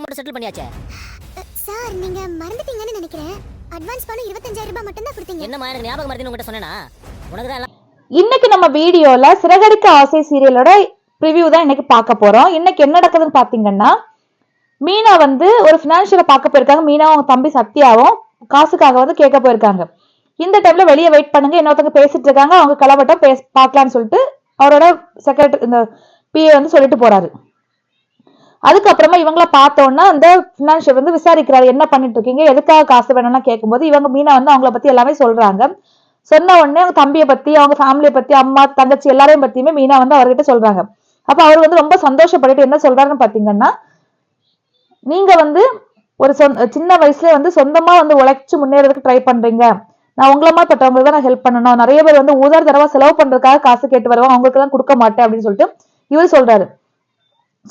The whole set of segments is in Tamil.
மட்டும் செட்டில் பண்ணியாச்சே? சார் நீங்க மறந்துட்டீங்கன்னு நினைக்கிறேன். அட்வான்ஸ் பணம் இருபத்தஞ்சாயிரம் ரூபாய் மட்டும் தான் கொடுத்தீங்க. என்னம்மா எனக்கு ஞாபகம் மறதின்னு உங்ககிட்ட சொன்னேனா? உனக்கு தான் இன்னைக்கு நம்ம வீடியோல சிறகடிக்க ஆசை சீரியலோட ரிவ்யூ தான் இன்னைக்கு பார்க்க போறோம். இன்னைக்கு என்ன நடக்குதுன்னு பாத்தீங்கன்னா மீனா வந்து ஒரு ஃபினான்ஷியலை பார்க்க போயிருக்காங்க. மீனாவும் அவங்க தம்பி சத்யாவும் காசுக்காக வந்து கேட்க போயிருக்காங்க. இந்த டைம்ல வெளியே வெயிட் பண்ணுங்க. இன்னொருத்தவங்க பேசிட்டு இருக்காங்க. அவங்க கிளம்பட்டும் பேச பார்க்கலான்னு சொல்லிட்டு அவரோட செக்ரட்டரி இந்த பிஏ வந்து சொல்லிட்டு போறாரு. அதுக்கப்புறமா இவங்கள பார்த்தோன்னா அந்த ஃபினான்ஷியல் வந்து விசாரிக்கிறாரு என்ன பண்ணிட்டு இருக்கீங்க எதுக்காக காசு வேணும்னா கேட்கும்போது இவங்க மீனா வந்து அவங்கள பத்தி எல்லாமே சொல்றாங்க. சொன்ன உடனே அவங்க தம்பியை பத்தி அவங்க ஃபேமிலியை பத்தி அம்மா தங்கச்சி எல்லாரையும் பத்தியுமே மீனா வந்து அவர்கிட்ட சொல்றாங்க. அப்ப அவர் வந்து ரொம்ப சந்தோஷப்பட்டுட்டு என்ன சொல்றாருன்னு பாத்தீங்கன்னா நீங்க வந்து ஒரு சொந்த சின்ன வயசுல வந்து சொந்தமா வந்து உழைச்சு முன்னேறதுக்கு ட்ரை பண்றீங்க. நான் உங்களை மாதிரி பட்டவங்களுக்கு தான் நான் ஹெல்ப் பண்ணணும். நிறைய பேர் வந்து ஊதார் தடவை செலவு பண்றதுக்காக காசு கேட்டு வருவாங்க. அவங்களுக்கு தான் கொடுக்க மாட்டேன். அப்படின்னு சொல்லிட்டு இவர் சொல்றாரு.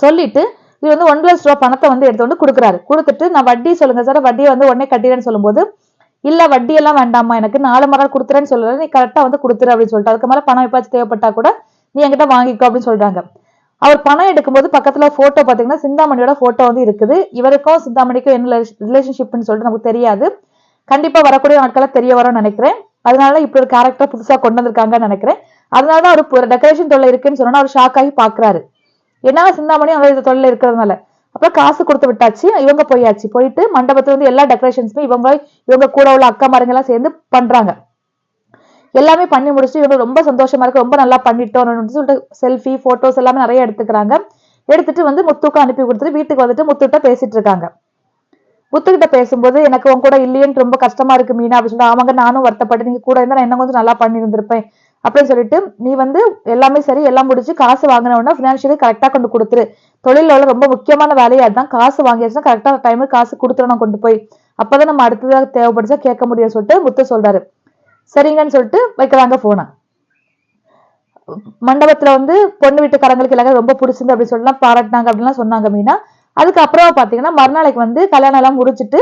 சொல்லிட்டு இவர் வந்து ஒன் லட்ச ரூபா பணத்தை வந்து எடுத்து வந்து கொடுக்குறாரு. கொடுத்துட்டு நான் வட்டி சொல்லுங்க சார் வட்டியை வந்து உடனே கட்டிடுறேன்னு சொல்லும்போது இல்ல வட்டி எல்லாம் வேண்டாமா எனக்கு நாலு மரம் கொடுத்துறேன்னு சொல்லுற நீ கரெக்டா வந்து கொடுத்துரு அப்படின்னு சொல்லிட்டு அதுக்கு மேல பணம் எப்பாச்சும் தேவைப்பட்டா கூட நீ என்கிட்ட வாங்கிக்கோ அப்படின்னு சொல்றாங்க. அவர் பணம் எடுக்கும்போது பக்கத்துல போட்டோ பாத்தீங்கன்னா சிந்தாமணியோட போட்டோ வந்து இருக்குது. இவருக்கும் சிந்தாமணிக்கும் என்ன ரிலேஷன்ஷிப்னு சொல்லிட்டு நமக்கு தெரியாது. கண்டிப்பா வரக்கூடிய நாட்கள தெரிய வரும்னு நினைக்கிறேன். அதனால இப்படி ஒரு கேரக்டர் புதுசா கொண்டு வந்திருக்காங்கன்னு நினைக்கிறேன். அதனால அவர் டெக்கரேஷன் தொல்லை இருக்குன்னு சொன்னா அவர் ஷாக் ஆகி பாக்குறாரு ஏன்னா சிந்தாமணி அவங்க இது தொழில இருக்கிறதுனால? அப்புறம் காசு கொடுத்து விட்டாச்சு இவங்க போயாச்சு. போயிட்டு மண்டபத்துல வந்து எல்லா டெக்கரேஷன்ஸுமே இவங்க இவங்க கூட உள்ள அக்கா மாருங்க எல்லாம் சேர்ந்து பண்றாங்க. எல்லாமே பண்ணி முடிச்சுட்டு இவங்க ரொம்ப சந்தோஷமா இருக்கு. ரொம்ப நல்லா பண்ணிட்டோம் சொல்லிட்டு செல்ஃபி போட்டோஸ் எல்லாமே நிறைய எடுத்துக்கிறாங்க. எடுத்துட்டு வந்து முத்துக்கு அனுப்பி கொடுத்துட்டு வீட்டுக்கு வந்துட்டு முத்துக்கிட்ட பேசிட்டு இருக்காங்க. முத்துக்கிட்ட பேசும்போது எனக்கு உன் கூட இல்லையேன்னு ரொம்ப கஷ்டமா இருக்கு மீனா அப்படின்னு சொல்லிட்டு அவங்க நானும் வருத்தப்பட்டு நீங்க கூட இருந்தா நான் இன்னும் கொஞ்சம் நல்லா பண்ணி இருந்திருப்பேன் அப்படின்னு சொல்லிட்டு நீ வந்து எல்லாமே சரி எல்லாம் முடிச்சு காசு வாங்கினவுடனே ஃபினான்ஷியலி கரெக்டாக கொண்டு கொடுத்துரு. தொழில உள்ள ரொம்ப முக்கியமான வேலையா அதுதான். காசு வாங்கியாச்சுன்னா கரெக்டா டைமுக்கு காசு கொடுத்துடணும் கொண்டு போய். அப்பதான் நம்ம அடுத்ததாக தேவைப்படுச்சா கேட்க முடியும்னு சொல்லிட்டு முத்து சொல்றாரு. சரிங்கன்னு சொல்லிட்டு வைக்கிறாங்க போனை மண்டபத்துல வந்து பொண்ணு வீட்டுக்காரங்களுக்கு எல்லாரும் ரொம்ப பிடிச்சிருந்து அப்படி சொல்லலாம் பாராட்டினாங்க அப்படின்லாம் சொன்னாங்க மீனா. அதுக்கப்புறம் பாத்தீங்கன்னா மறுநாளைக்கு வந்து கல்யாணம் எல்லாம் முடிச்சிட்டு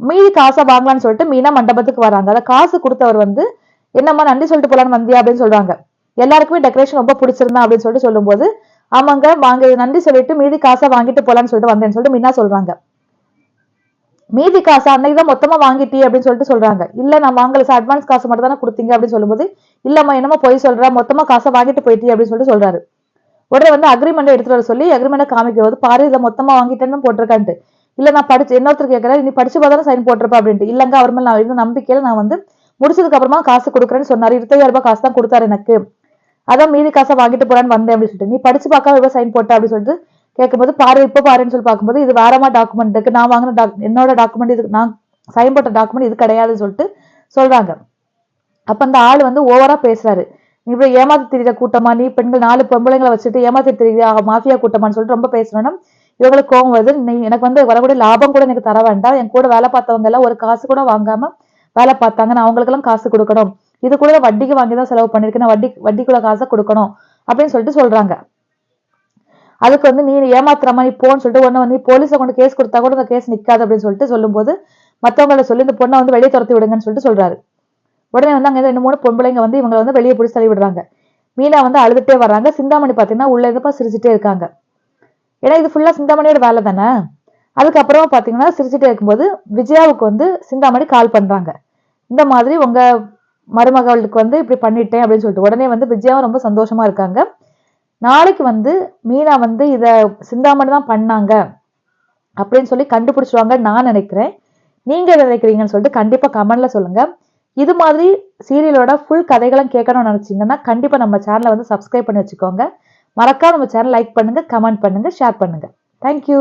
மீதி காசை வாங்கலாம்னு சொல்லிட்டு மீனா மண்டபத்துக்கு வராங்க. அதை காசு கொடுத்தவர் வந்து என்னம்மா நன்றி சொல்லிட்டு போலான்னு வந்தியா அப்படின்னு சொல்றாங்க. எல்லாருக்குமே டெக்கரேஷன் ரொம்ப பிடிச்சிருந்தா அப்படின்னு சொல்லிட்டு சொல்லும்போது ஆமாங்க வாங்க நன்றி சொல்லிட்டு மீதி காசை வாங்கிட்டு போலான்னு சொல்லிட்டு வந்தேன்னு சொல்லிட்டு மீனா சொல்றாங்க. மீதி காசு அன்னைக்கு தான் மொத்தமா வாங்கிட்டி அப்படின்னு சொல்லிட்டு சொல்றாங்க. இல்ல நான் வாங்கல சார் அட்வான்ஸ் காசு மட்டும் தானே கொடுத்தீங்க அப்படின்னு சொல்லும்போது இல்லம்மா என்னமா போய் சொல்ற மொத்தமா காசை வாங்கிட்டு போயிட்டி அப்படின்னு சொல்லிட்டு சொல்றாரு. உடனே வந்து அக்ரிமெண்ட் எடுத்துட்டு வர சொல்லி அக்ரிமெண்ட் காமிக்கிறது பாரு இதை மொத்தமா வாங்கிட்டேன்னு போட்டிருக்கான்ட்டு. இல்ல நான் படிச்சு இன்னொருத்தர் கேட்கறேன் நீ படிச்சு பார்த்தாலும் சைன் போட்டிருப்பா அப்படின்ட்டு. இல்லங்க அவர் மேல நான் இருந்த நம்பிக்கையில நான் வந்து முடிச்சதுக்கு அப்புறமா காசு கொடுக்குறேன்னு சொன்னாரு. இருபத்தாயிரம் ரூபாய் காசு தான் கொடுத்தாரு எனக்கு. அதான் மீதி காசை வாங்கிட்டு போறான்னு வந்தேன் அப்படின்னு சொல்லிட்டு. நீ படிச்சு பார்க்காம இவ்வளவு சைன் போட்ட அப்படின்னு சொல்லிட்டு கேட்கும்போது பாரு இப்போ பாருன்னு சொல்லி பார்க்கும்போது இது வேறமா டாக்குமெண்ட் இருக்கு நான் வாங்கின டாக் என்னோட டாக்குமெண்ட் இது நான் சைன் போட்ட டாக்குமெண்ட் இது கிடையாதுன்னு சொல்லிட்டு சொல்றாங்க. அப்ப அந்த ஆள் வந்து ஓவரா பேசுறாரு. நீ இப்படி ஏமாத்தி திரிகிற கூட்டமா? நீ பெண்கள் நாலு பொம்பளைங்களை வச்சுட்டு ஏமாத்தி திரிகிற மாஃபியா கூட்டமான்னு சொல்லிட்டு ரொம்ப பேசணும்னா இவங்களுக்கு கோவம் வருது. நீ எனக்கு வந்து வரக்கூடிய லாபம் கூட எனக்கு தர வேண்டாம். என் கூட வேலை பார்த்தவங்க எல்லாம் ஒரு காசு கூட வாங்காம வேலை பார்த்தாங்க நான் அவங்களுக்கெல்லாம் காசு கொடுக்கணும். இது கூட வட்டிக்கு வாங்கி தான் செலவு பண்ணிருக்கேன் வட்டி வட்டிக்குள்ள காசை கொடுக்கணும் அப்படின்னு சொல்லிட்டு சொல்றாங்க. அதுக்கு வந்து நீ ஏமாத்துற மாதிரி போன்னு சொல்லிட்டு ஒன்று வந்து போலீஸை கொண்டு கேஸ் கொடுத்தா கூட இந்த கேஸ் நிக்காது அப்படின்னு சொல்லிட்டு சொல்லும்போது மற்றவங்கள சொல்லி இந்த பொண்ணை வந்து வெளியே துரத்தி விடுங்கன்னு சொல்லிட்டு சொல்றாரு. உடனே வந்து அங்க ரெண்டு மூணு பொம்பளைங்க வந்து இவங்களை வந்து வெளியே பிடிச்சி தள்ளி விடுறாங்க. மீனா வந்து அழுதுட்டே வர்றாங்க. சிந்தாமணி பாத்தீங்கன்னா உள்ள இருந்தப்பா சிரிச்சுட்டே இருக்காங்க. ஏன்னா இது ஃபுல்லா சிந்தாமணியோட வேலை தானே? அதுக்கப்புறமா பாத்தீங்கன்னா சிரிச்சுட்டே இருக்கும்போது விஜயாவுக்கு வந்து சிந்தாமணி கால் பண்றாங்க. இந்த மாதிரி உங்க மருமகளுக்கு வந்து இப்படி பண்ணிட்டேன் அப்படின்னு சொல்லிட்டு உடனே வந்து விஜயாவும் ரொம்ப சந்தோஷமா இருக்காங்க. நாளைக்கு வந்து மீனா வந்து இத சிந்தாமணி தான் பண்ணாங்க அப்படின்னு சொல்லி கண்டுபிடிச்சிருவாங்க நான் நினைக்கிறேன். நீங்க நினைக்கிறீங்கன்னு சொல்லிட்டு கண்டிப்பா கமெண்ட்ல சொல்லுங்க. இது மாதிரி சீரியலோட ஃபுல் கதைகளும் கேட்கணும்னு நினைச்சிங்கன்னா கண்டிப்பா நம்ம சேனலை வந்து சப்ஸ்கிரைப் பண்ணி வச்சுக்கோங்க. மறக்காம நம்ம சேனல் லைக் பண்ணுங்க கமெண்ட் பண்ணுங்க ஷேர் பண்ணுங்க. Thank you